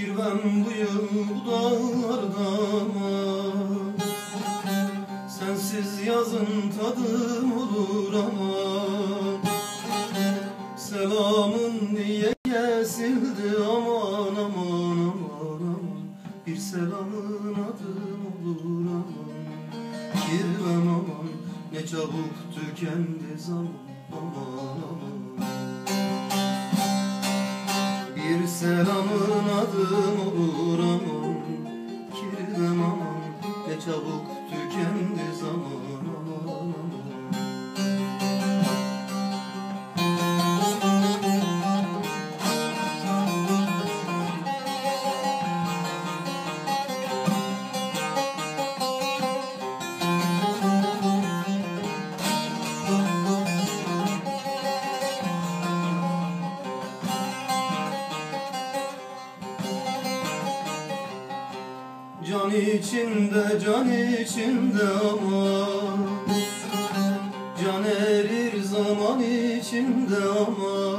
Kirvem bu yıl bu dağlarda aman Sensiz yazın tadım olur aman Selamın niye kesildi aman aman aman aman. Bir selamın adım olur aman Kirvem aman ne çabuk tükendi zaman aman aman selamın adım olur aman. Kirvem aman. Ne çabuk tükendi zaman Can içinde can içinde ama Can erir zaman içinde ama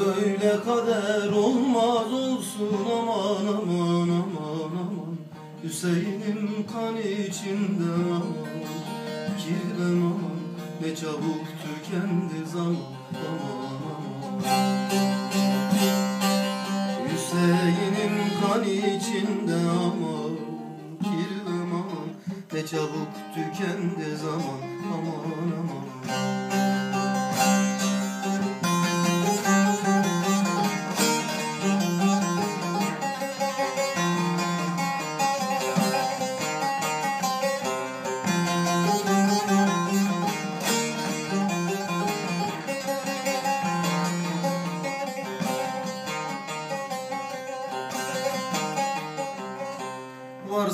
Böyle kader olmaz olsun aman aman aman aman. Hüseyin'im kan içinde aman. Kirvem aman ne çabuk tükendi zaman aman aman Hüseyin'im kan içinde ama Kirvem aman. Ne çabuk tükendi zaman aman aman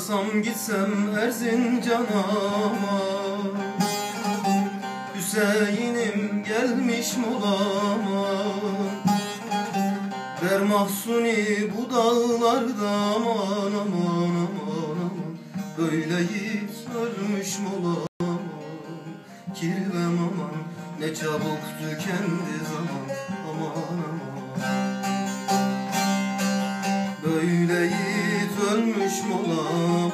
Varsam gitsem Erzincan'a Hüseyin'im gelmiş molama Der mahsuni bu dağlarda aman aman aman aman. Böyle yiğit ölmüş molam Kirvem aman ne çabuk tükendi zaman. Aman aman. Böyle yiğit ölmüş molam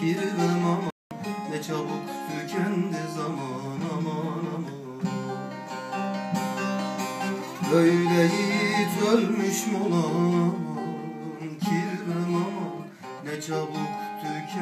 Kirvem aman ne çabuk tükendi zaman aman aman. Böyle yiğit ölmüş molam Kirvem aman ne çabuk tükendi